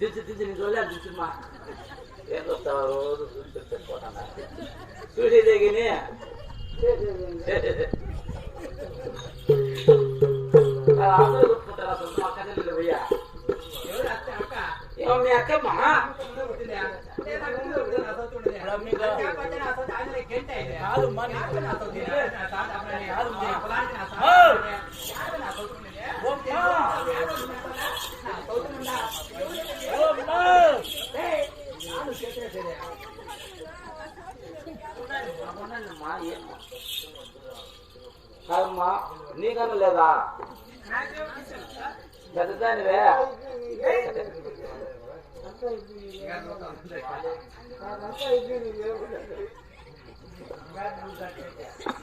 దిద్దు దిద్దు నీ రోజు దిద్దుమా ఏం వస్తావు రోజు చూసిపోతాను చూసి దిగిని అందరూ కొట్టుకుంటారు అసలు మా కథలు పోయా ఏమో మీ అక్కమ్మ కాదు మా కాదమ్మా నీకన్నా లేదా పెద్దదానివే స్వామి ఏం అక్క చెల్లెలు నాకు అనుకూలంగా ఉన్నారంట అంత అనుకూలంగా ఉన్నారు బాగున్నారా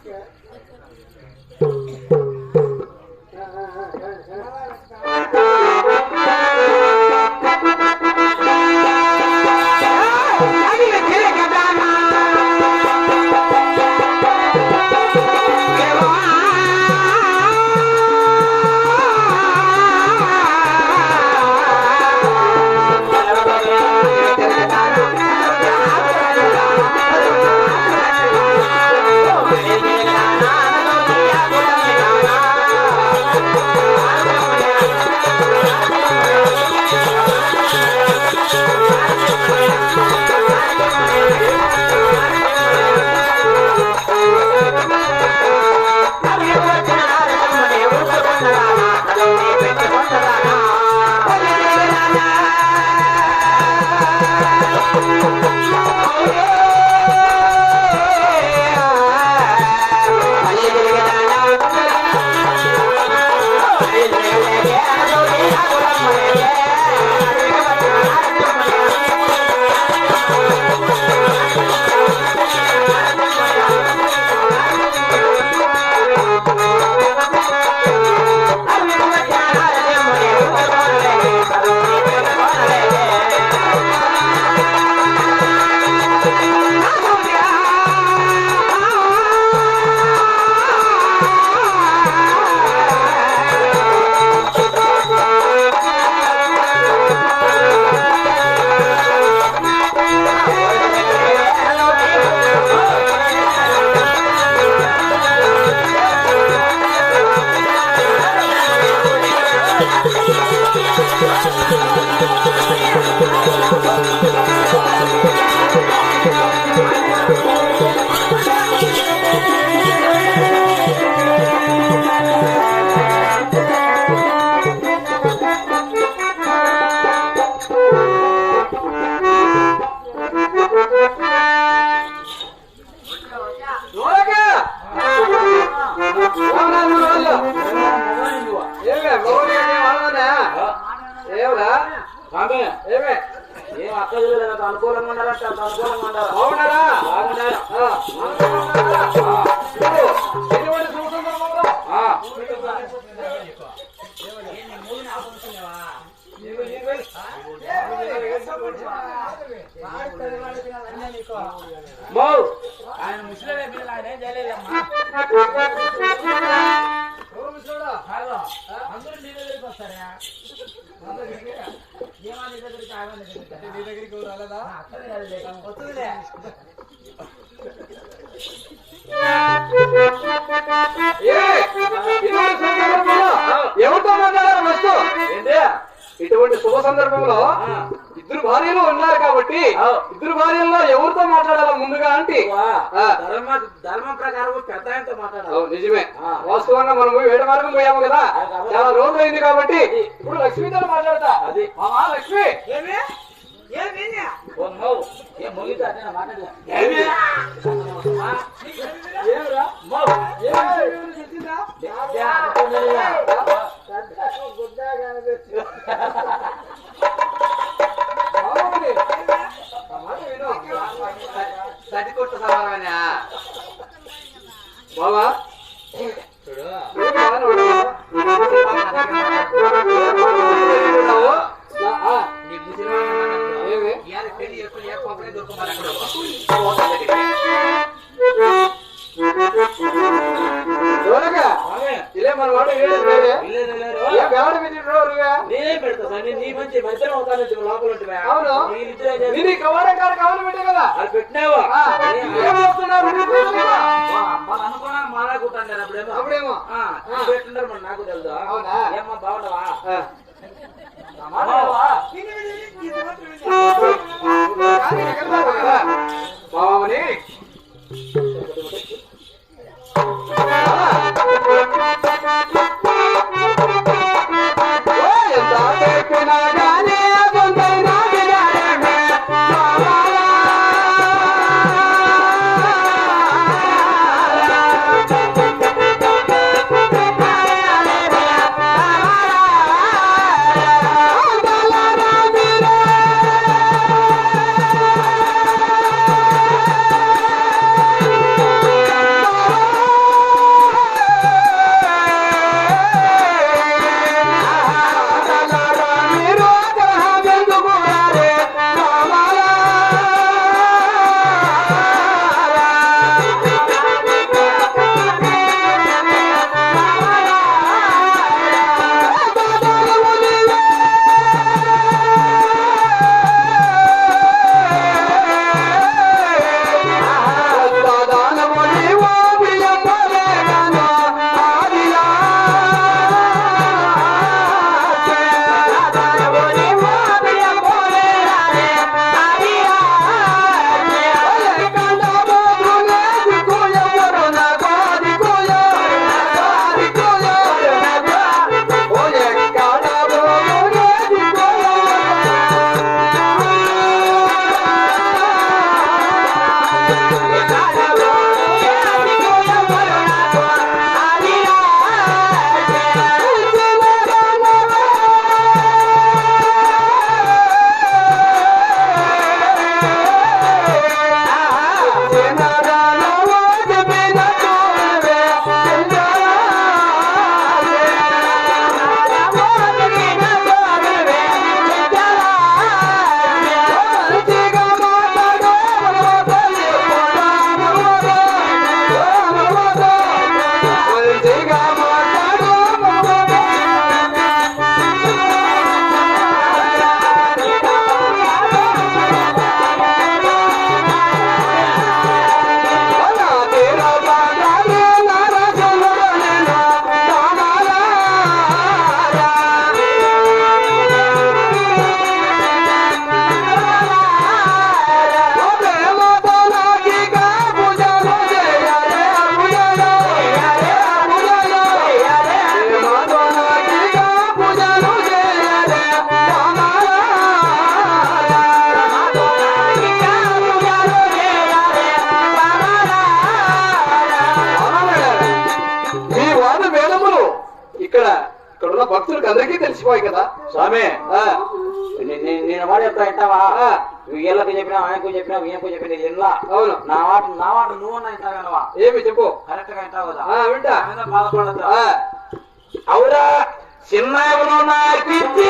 ఆయన ముసలి పిల్లలు ఆయన ఏం చేయలేదమ్మా. కాదు అందరూ నీ దగ్గరికి వస్తారా? ఏమా నీ దగ్గరికి? ఆమె నీ దగ్గరికి నీ దగ్గరికి ఎవరు రాలేదా? అక్కడే కాదులే. వస్తుందిలే. ఎవరితో మాట్లాడారు ఫస్ట్? ఏంటి ఇటువంటి శుభ సందర్భంలో. ఇద్దరు భార్యలు ఉన్నారు కాబట్టి. ఇద్దరు భార్యల్లో ఎవరితో మాట్లాడాలి ముందుగా అంటే. ధర్మ ధర్మం ప్రకారం పెద్ద ఆయనతో మాట్లాడాలి అవును, నిజమే ఆ. వాస్తవంగా మనం వేడ మార్గం పోయాము కదా. చాలా రోజులు అయింది కాబట్టి ఇప్పుడు లక్ష్మీతో మాట్లాడతా అది. లక్ష్మి ఏం ముగితా మాట్లాడలే. ఏమి దూరంగా. స్వామి, ఇదే మన వాడు వీడే వేరే. వెళ్ళేది వెళ్ళారు. సరే నీ మంచి మంచిగా అవుతాను లోపల అవును. నేను కవారే కారు కావాలి పెట్టే కదా అది పెట్టినావా అనుకున్నాను మాలా కుట్టాను నేను అప్పుడేమో అప్పుడేమో. పెట్టినారు మరి నాకు తెలుసు అవునా? ఏమ్మా బాగున్నావా ఆ. స్వామి నేను మాట చెప్తా. నువ్వు ఏళ్ళకి చెప్పినా ఆయనకు చెప్పినా ఈయనకు చెప్పినా ఇన్లా అవును. నా మాట నా మాట నువ్వు అన్నా ఇంటా వినవా ఏమి చెప్పు. కరెక్ట్గా వింటావు కదా. వింటా. ఆ, అవురా చిన్నవును నాకిచ్చి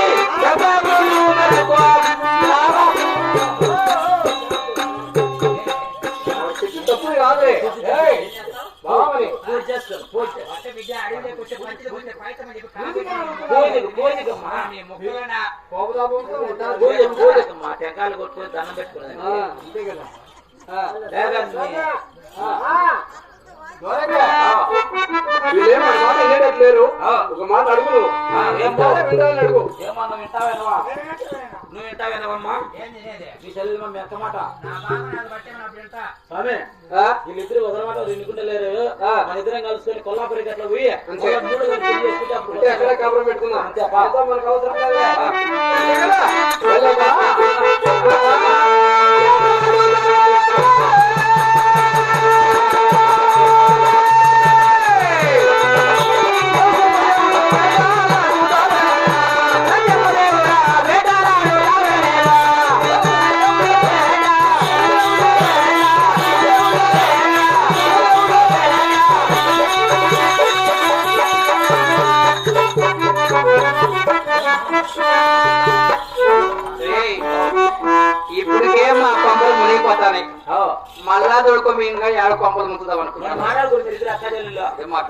పూజ. టెంకాయలు కొట్టుకొని దండం పెట్టుకున్నది ఆ. ఒక మాట అడుగు. ఏమన్నా వింటావేనవా నువ్వు వింటావేనవమ్మా నీ చెల్లెలు మీ అక్క మాట స్వామి? వీళ్ళిద్దరు వదలమాట ఎన్నుకుంటలేరు ఆ. మన ఇద్దరం కలుసుకొని కొల్లాపురికి అట్లా పోయి కాపురం పెట్టుకుందాం. అంతా మనకు అవసరం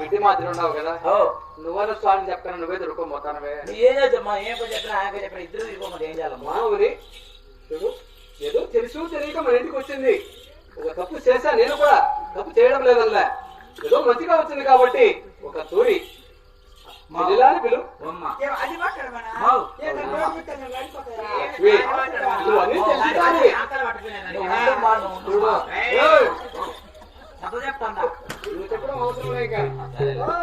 బిడ్డ మాత్రం ఉన్నావు కదా. ఓ. నువ్వన్న స్వామి చెప్పాను నువ్వే దొరుకోబోతానవే నువ్వు ఏం ఏం పని చెప్పినా ఆయన పని చెప్పినా ఇద్దరు ఏం చేయాలమ్మా? మానవుని చూడు ఏదో తెలుసు తెలియక మన ఇంటికి వచ్చింది. ఒక తప్పు చేశా నేను కూడా తప్పు చేయడం లేదల్లా. ఏదో మంచిగా వచ్చింది కాబట్టి ఒక తూరి. నువ్వు అన్నీ. నువ్వు చెప్పడం అవసరం లేక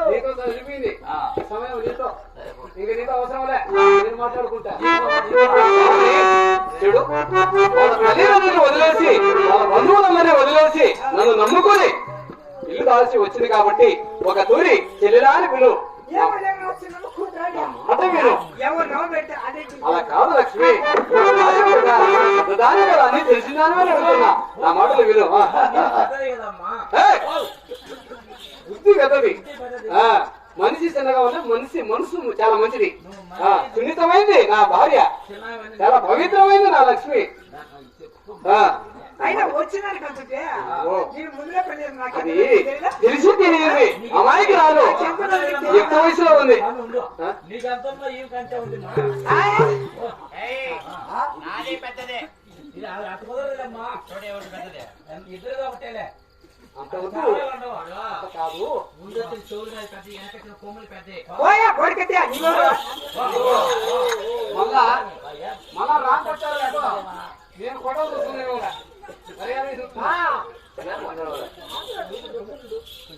నీతో చదివింది ఆ. సమయం నీతో. సరే పో. ఇంక నీతో అవసరం లే నేను మాట్లాడుకుంటా. తీసుకో, తీసుకో. చూడు వాళ్ళ తల్లిదండ్రులను వదిలేసి వాళ్ళ బంధువులందరినీ వదిలేసి నన్ను నమ్ముకొని ఇల్లు దాల్చి వచ్చింది కాబట్టి ఒక తూరి చెల్లెలా అని పిలు మాట విను. ఎవరు నవ్వు పెట్ట అదే అలా కాదు లక్ష్మి. దాని కదా అని నా మాటలు విను. ఆ. పెద్దది. ఆ, మనిషి చిన్నగా ఉన్న మనిషి మనసు చాలా మంచిది. ఆ, సున్నితమైంది నా భార్య. చాలా పవిత్రమైంది నా లక్ష్మి. ఆ, అది తెలిసి తెలియదు. అమాయికి రాదు. ఎక్కువ వయసులో ఉంది? పెద్దదే. ఇది ఇద్దరు కాదు. ముందొచ్చిన చెవులు నాది పెద్ద వెనకొచ్చిన కొమ్ములు పెద్ద. పోయా కొడుకతే నీవు మళ్ళా మళ్ళా రాకొచ్చారు. నేను చూస్తున్నాను కూడా. సరే అని చూస్తున్నా. సరే అని మాట్లాడాలి.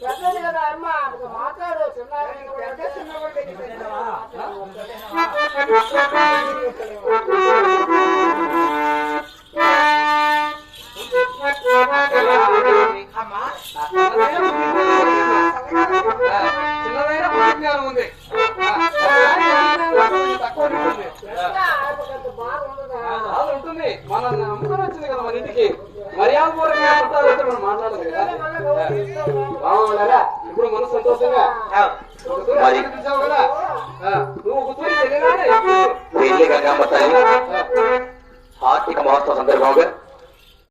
పెద్దది కదా అమ్మ. మాట్లాడు. చిన్న పెద్ద చిన్నవాడే ఉంది ఉంటుంది. మన నమ్ముకొని వచ్చింది కదా మన ఇంటికి మర్యాద పూర్వకంగా చుట్టాలు మనం మాట్లాడదు కదా బాగుండాలా ఇప్పుడు మన సంతోషంగా నువ్వు ఆర్థిక మహోత్సవ సందర్భంగా